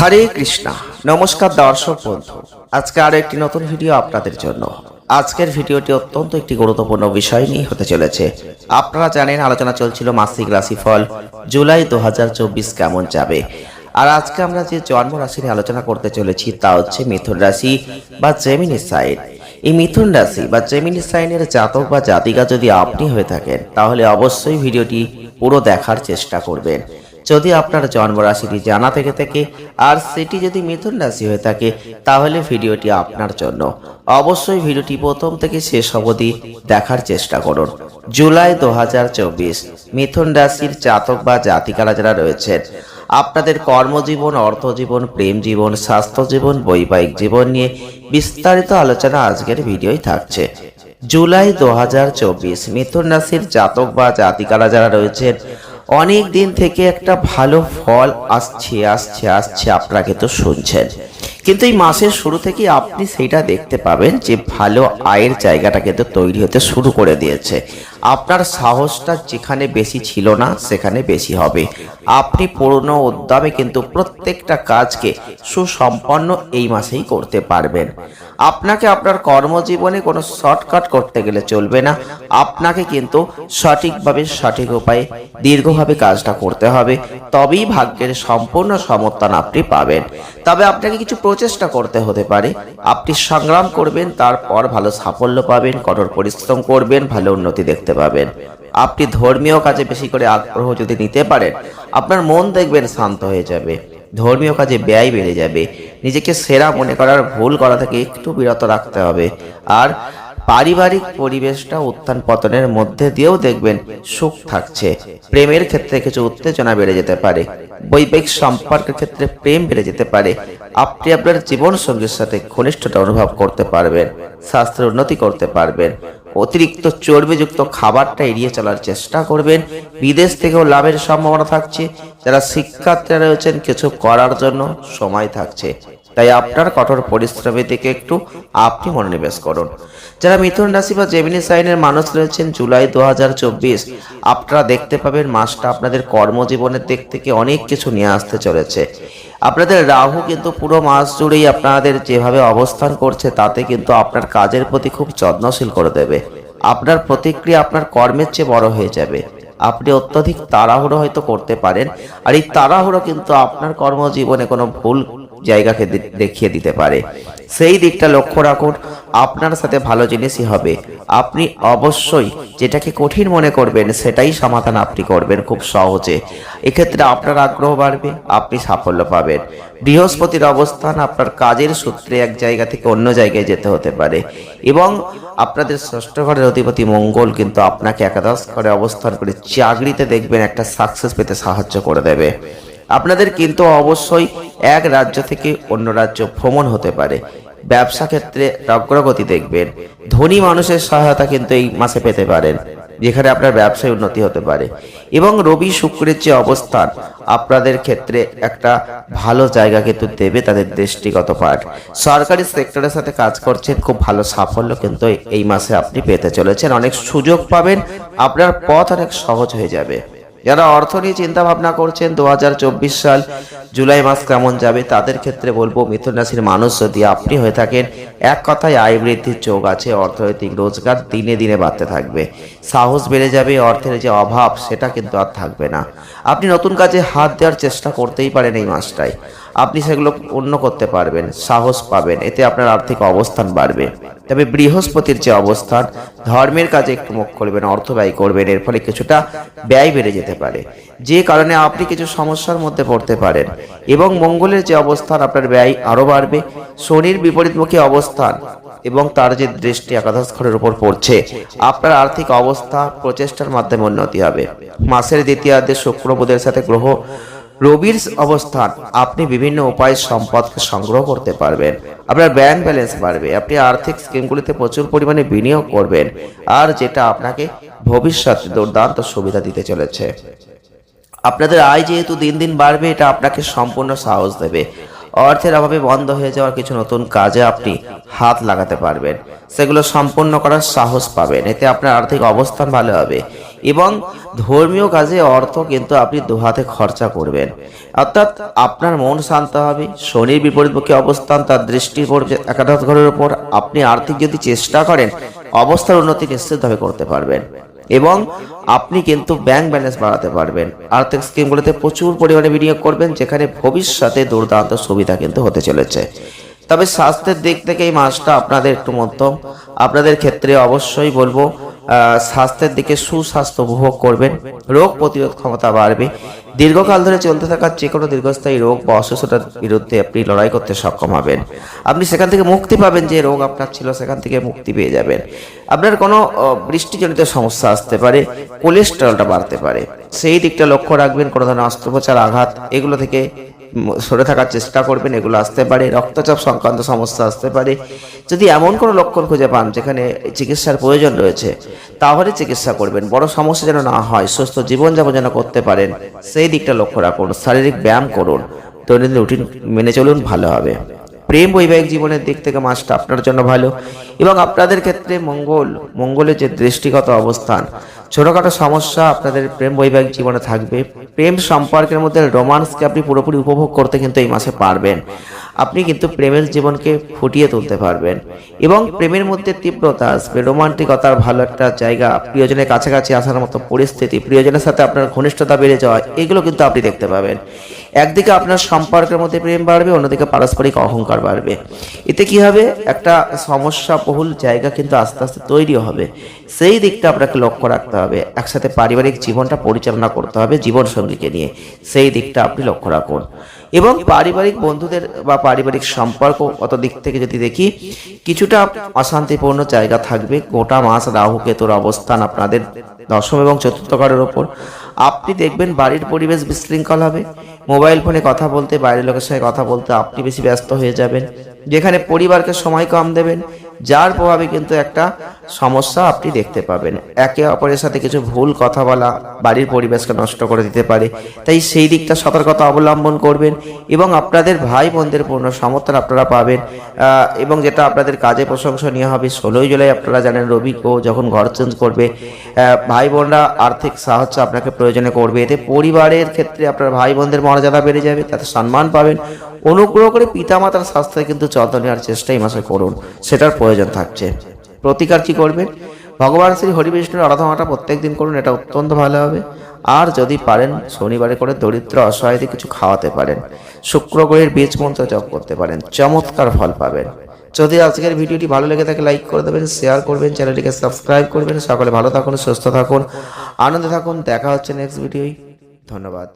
হরে কৃষ্ণা। নমস্কার দর্শক বন্ধু, আজকে আরও একটি নতুন ভিডিও আপনাদের জন্য। আজকের ভিডিওটি অত্যন্ত একটি গুরুত্বপূর্ণ বিষয় নিয়ে হতে চলেছে। আপনারা জানেন আলোচনা চলছিল মাসিক রাশিফল, জুলাই দু হাজার চব্বিশ কেমন যাবে। আর আজকে আমরা যে জন্ম রাশি নিয়ে আলোচনা করতে চলেছি তা হচ্ছে মিথুন রাশি বা জেমিনি সাইন এই মিথুন রাশি বা জেমিনি সাইনের জাতক বা জাতিকা যদি আপনি হয়ে থাকেন, তাহলে অবশ্যই ভিডিওটি পুরো দেখার চেষ্টা করবেন। যদি আপনার জন্ম রাশিটি জানা থেকে থাকে আর সেটি যদি মিথুন রাশি হয়ে থাকে, তাহলে ভিডিওটি আপনার জন্য। অবশ্যই ভিডিওটি প্রথম থেকে শেষ অবধি দেখার চেষ্টা করুন। জুলাই দু হাজার চব্বিশ, মিথুন রাশির জাতক বা জাতিকারা যারা রয়েছেন, আপনাদের কর্মজীবন, অর্থজীবন, প্রেম জীবন, স্বাস্থ্য জীবন, বৈবাহিক জীবন নিয়ে বিস্তারিত আলোচনা আজকের ভিডিওই থাকছে। জুলাই দু হাজার চব্বিশ, মিথুন রাশির জাতক বা জাতিকারা যারা রয়েছেন অনেক দিন থেকে একটা ভালো ফল আসছে আসছে আসছে আপনাকে তো শুনছেন। কিন্তু এই মাসের শুরু থেকে আপনি সেইটা দেখতে পাবেন যে ভালো আয়ের জায়গাটা কিন্তু তৈরি হতে শুরু করে দিয়েছে। আপনার সাহসটা যেখানে বেশি ছিল না, সেখানে বেশি হবে। আপনি পুরনো উদ্যমে কিন্তু প্রত্যেকটা কাজকে সুসম্পন্ন এই মাসেই করতে পারবেন। আপনাকে আপনার কর্মজীবনে কোনো শর্টকাট করতে গেলে চলবে না। আপনাকে কিন্তু সঠিকভাবে, সঠিক উপায়ে, দীর্ঘভাবে কাজটা করতে হবে। তবেই ভাগ্যের সম্পূর্ণ সমর্থন আপনি পাবেন। তবে আপনাকে কিছু প্রচেষ্টা করতে হতে পারে। আপনি সংগ্রাম করবেন, তারপর ভালো সাফল্য পাবেন, কঠোর পরিশ্রম করবেন, ভালো উন্নতি দেখতে পাবেন। আপনি ধর্মীয় কাজে বেশি করে আগ্রহ যদি নিতে পারেন, আপনার মন দেখবেন শান্ত হয়ে যাবে। ধর্মীয় কাজে ব্যয় বেড়ে যাবে। নিজেকে সেরা মনে করার ভুল করা থেকে একটু বিরত রাখতে হবে। আর পারিবারিক পরিবেশটা উত্থান পতনের মধ্যে দিয়েও দেখবেন সুখ থাকছে। প্রেমের ক্ষেত্রে কিছু উত্তেজনা বেড়ে যেতে পারে। বৈবাহিক সম্পর্কের ক্ষেত্রে প্রেম বেড়ে যেতে পারে। আপনি আপনার জীবন সঙ্গীর সাথে ঘনিষ্ঠতা অনুভব করতে পারবেন, স্বাস্থ্যের উন্নতি করতে পারবেন, অতিরিক্ত চর্বিযুক্ত খাবারটা এড়িয়ে চলার চেষ্টা করবেন, বিদেশ থেকেও লাভের সম্ভাবনা থাকছে, যারা শিক্ষার্থীরা রয়েছেন, কিছু করার জন্য সময় থাকছে। তাই আপনার কঠোর পরিশ্রমের দিকে একটু আপনি মনোনিবেশ করুন। যারা মিথুন রাশি বা জেমিনি সাইনের মানুষ রয়েছেন, জুলাই দু হাজার চব্বিশ, আপনারা দেখতে পাবেন মাসটা আপনাদের কর্মজীবনের দিক থেকে অনেক কিছু নিয়ে আসতে চলেছে। আপনাদের রাহু কিন্তু পুরো মাস জুড়েই আপনাদের যেভাবে অবস্থান করছে, তাতে কিন্তু আপনার কাজের প্রতি খুব যত্নশীল করে দেবে। আপনার প্রতিক্রিয়া আপনার কর্মের চেয়ে বড় হয়ে যাবে। আপনি অত্যধিক তাড়াহুড়ো হয়তো করতে পারেন, আর এই তাড়াহুড়ো কিন্তু আপনার কর্মজীবনে কোনো ভুল জায়গাকে দেখিয়ে দিতে পারে। সেই দিকটা লক্ষ্য রাখুন, আপনার সাথে ভালো জিনিসই হবে। আপনি অবশ্যই যেটাকে কঠিন মনে করবেন, সেটাই সমাধান আপনি করবেন খুব সহজে। এক্ষেত্রে আপনার আগ্রহ বাড়বে, আপনি সাফল্য পাবেন। বৃহস্পতির অবস্থান আপনার কাজের সূত্রে এক জায়গা থেকে অন্য জায়গায় যেতে হতে পারে। এবং আপনাদের ষষ্ঠ ঘরের অধিপতি মঙ্গল কিন্তু আপনাকে একাদশ ঘরে অবস্থান করে চাকরিতে দেখবেন একটা সাকসেস পেতে সাহায্য করে দেবে। আপনাদের কিন্তু অবশ্যই এক রাজ্য থেকে অন্য রাজ্য ভ্রমণ হতে পারে। ব্যবসা ক্ষেত্রে অগ্রগতি দেখবেন। ধনী মানুষের সহায়তা কিন্তু এই মাসে পেতে পারেন, যেখানে আপনার ব্যবসায় উন্নতি হতে পারে। এবং রবি শুক্রের যে অবস্থান, আপনাদের ক্ষেত্রে একটা ভালো জায়গা কিন্তু দেবে তাদের দৃষ্টিগত পাঠ। সরকারি সেক্টরের সাথে কাজ করছেন, খুব ভালো সাফল্য কিন্তু এই মাসে আপনি পেতে চলেছেন। অনেক সুযোগ পাবেন, আপনার পথ অনেক সহজ হয়ে যাবে। যারা অর্থ নিয়ে চিন্তা ভাবনা করছেন দু হাজার চব্বিশ সাল জুলাই মাস কেমন যাবে, তাদের ক্ষেত্রে বলব, মিথুন রাশির মানুষ যদি আপনি হয়ে থাকেন, এক কথায় আয় বৃদ্ধির চোখ আছে, অর্থনৈতিক রোজগার দিনে দিনে বাড়তে থাকবে। সাহস বেড়ে যাবে, অর্থের যে অভাব, সেটা কিন্তু আর থাকবে না। আপনি নতুন কাজে হাত দেওয়ার চেষ্টা করতেই পারেন এই মাসটায়। আপনি সেগুলো অন্য করতে পারবেন, সাহস পাবেন, এতে আপনার আর্থিক অবস্থান বাড়বে। তবে বৃহস্পতির যে অবস্থান, ধর্মের কাজে একটু মুখ করবেন অর্থ ব্যয় করবেন, এর ফলে কিছুটা ব্যয় বেড়ে যেতে পারে। যে কারণে আপনি কিছু সমস্যার মধ্যে পড়তে পারেন। এবং মঙ্গলের যে অবস্থান, আপনার ব্যয় আরও বাড়বে। শনির বিপরীতমুখী অবস্থান এবং তার যে দৃষ্টি একাদশ ঘরের উপর পড়ছে, আপনার আর্থিক অবস্থা প্রচেষ্টার মাধ্যমে উন্নতি হবে। মাসের দ্বিতীয়ার্ধে শুক্র বুধের সাথে গ্রহ রবির অবস্থান, আপনি বিভিন্ন উপায়ে সম্পদকে সংগ্রহ করতে পারবেন। আপনার ব্যাংক ব্যালেন্স বাড়বে, আপনি আর্থিক স্কিমগুলিতে প্রচুর পরিমাণে বিনিয়োগ করবেন, আর যেটা আপনাকে ভবিষ্যতে দুর্দান্ত সুবিধা দিতে চলেছে। আপনাদের আয় যেহেতু দিন দিন বাড়বে, এটা আপনাকে সম্পূর্ণ সাহস দেবে। অর্থের অভাবে বন্ধ হয়ে যাওয়ার কিছু নতুন কাজে আপনি হাত লাগাতে পারবেন। সেগুলো সম্পূর্ণ করার সাহস পাবেন, এতে আপনার আর্থিক অবস্থান ভালো হবে। এবং ধর্মীয় কাজে অর্থ কিন্তু আপনি দুহাতে খরচা করবেন। অর্থাৎ আপনার মন শান্ত হবে, শনির বিপরীতমুখী অবস্থান, তার দৃষ্টি পড়বে একাদশ ঘরের উপর, আপনি আর্থিক যদি চেষ্টা করেন, অবস্থার উন্নতি নিশ্চিতভাবে করতে পারবেন। এবং আপনি কিন্তু ব্যাংক ব্যালেন্স বাড়াতে পারবেন। আর্থিক স্কিমগুলোতে প্রচুর পরিমাণে বিনিয়োগ করবেন, যেখানে ভবিষ্যতে দুর্দান্ত সুবিধা কিন্তু হতে চলেছে। তবে স্বাস্থ্যের দিক থেকে এই মাসটা আপনাদের একটু মধ্যম। আপনাদের ক্ষেত্রে অবশ্যই বলব স্বাস্থ্যের দিকে সুস্বাস্থ্য উপভোগ করবেন। রোগ প্রতিরোধ ক্ষমতা বাড়বে। দীর্ঘকাল ধরে চলতে থাকা যে কোনো দীর্ঘস্থায়ী রোগ বা অসুস্থতার বিরুদ্ধে আপনি লড়াই করতে সক্ষম হবেন। আপনি সেখান থেকে মুক্তি পাবেন যে রোগ আপনার ছিল, সেখান থেকে মুক্তি পেয়ে যাবেন। আপনার কোনো বৃষ্টিজনিত সমস্যা আসতে পারে, কোলেস্টেরলটা বাড়তে পারে। সেই দিকটা লক্ষ্য রাখবেন, কোনো ধরনের অস্ত্রোপচার, আঘাত, এগুলো থেকে সরে থাকার চেষ্টা করবেন, এগুলো আসতে পারে, রক্তচাপ সংক্রান্ত সমস্যা আসতে পারে। যদি এমন কোনো লক্ষণ খুঁজে পান যেখানে চিকিৎসার প্রয়োজন রয়েছে, তাহলে চিকিৎসা করবেন। বড় সমস্যা যেন না হয়, সুস্থ জীবনযাপন যেন করতে পারেন, সেই দিকটা লক্ষ্য রাখুন, শারীরিক ব্যায়াম করুন, দৈনন্দিন রুটিন মেনে চলুন, ভালো হবে। প্রেম বৈবাহিক জীবনের দিক থেকে মাসটা আপনার জন্য ভালো। এবং আপনাদের ক্ষেত্রে মঙ্গল, মঙ্গলের যে দৃষ্টিগত অবস্থান, ছোটখাটো সমস্যা আপনাদের প্রেম বৈবাহিক জীবনে থাকবে। প্রেম সম্পর্কের মধ্যে রোমান্সকে আপনি পুরোপুরি উপভোগ করতে কিন্তু এই মাসে পারবেন। আপনি কিন্তু প্রেমের জীবনকে ফুটিয়ে তুলতে পারবেন। এবং প্রেমের মধ্যে তীব্রতা আসবে, রোমান্টিকতার ভালো একটা জায়গা, প্রিয়জনের কাছাকাছি আসার মতো পরিস্থিতি, প্রিয়জনের সাথে আপনার ঘনিষ্ঠতা বেড়ে যাওয়া, এগুলো কিন্তু আপনি দেখতে পাবেন। একদিকে আপনার সম্পর্কের মধ্যে প্রেম বাড়বে, অন্যদিকে পারস্পরিক অহংকার বাড়বে। এতে কি হবে? একটা সমস্যা বহুল জায়গা কিন্তু আস্তে আস্তে তৈরি হবে। সেই দিকটা আপনাকে লক্ষ্য রাখতে হবে। একসাথে পারিবারিক জীবনটা পরিচালনা করতে হবে জীবন সঙ্গীকে নিয়ে। সেই দিকটা আপনি লক্ষ্য রাখুন। এবং পারিবারিক বন্ধুদের বা পারিবারিক সম্পর্ক অত দিক থেকে যদি দেখি, কিছুটা অশান্তিপূর্ণ জায়গা থাকবে। গোটা মাস রাহু, কেতুর অবস্থান আপনাদের দশম এবং চতুর্থ ঘরের ওপর। আপনি দেখবেন বাড়ির পরিবেশ বিশৃঙ্খল হবে। মোবাইল ফোনে কথা বলতে, বাইরের লোকের সঙ্গে কথা বলতে আপনি বেশি ব্যস্ত হয়ে যাবেন। যেখানে পরিবারকে সময় কম দেবেন যার প্রভাবে কিন্তু একটা সমস্যা আপনি দেখতে পাবেন। একে অপরের সাথে কিছু ভুল কথা বলা বাড়ির পরিবেশকে নষ্ট করে দিতে পারে। তাই সেই দিকটা সতর্কতা অবলম্বন করবেন এবং আপনাদের ভাই বোনদের পূর্ণ সমর্থন আপনারা পাবেন। এবং যেটা আপনাদের কাজে প্রশংসা প্রশংসনীয় হবে, ষোলোই জুলাই আপনারা জানেন রবি ও যখন ঘর চেঞ্জ করবে। ভাই বোনরা আর্থিক সাহায্য আপনাকে প্রয়োজনে করবে। এতে পরিবারের ক্ষেত্রে আপনার ভাই বোনদের মর্যাদা বেড়ে যাবে, তাতে সম্মান পাবেন। অনুগ্রহ করে পিতামাতার স্বাস্থ্যে কিন্তু যত্ন নেওয়ার চেষ্টা এই মাসে করুন। সেটার প্রয়োজন থাকছে। প্রতিকার কি করবেন ভগবান শ্রী হরি বিষ্ণুর আরাধনাটা প্রত্যেক দিন করুন, এটা অত্যন্ত ভালো হবে। আর যদি পারেন, শনিবারে করে দরিদ্র, অসহায়দের কিছু খাওয়াতে পারেন। শুক্র গ্রহের বীজ মন্ত্র জপ করতে পারেন, চমৎকার ফল পাবেন। যদি আজকের ভিডিওটি ভালো লেগে থাকে, লাইক করে দেবেন শেয়ার করবেন, চ্যানেলটিকে সাবস্ক্রাইব করবেন। সকলে ভালো থাকুন, সুস্থ থাকুন, আনন্দে থাকুন। দেখা হচ্ছে নেক্সট ভিডিওই ধন্যবাদ।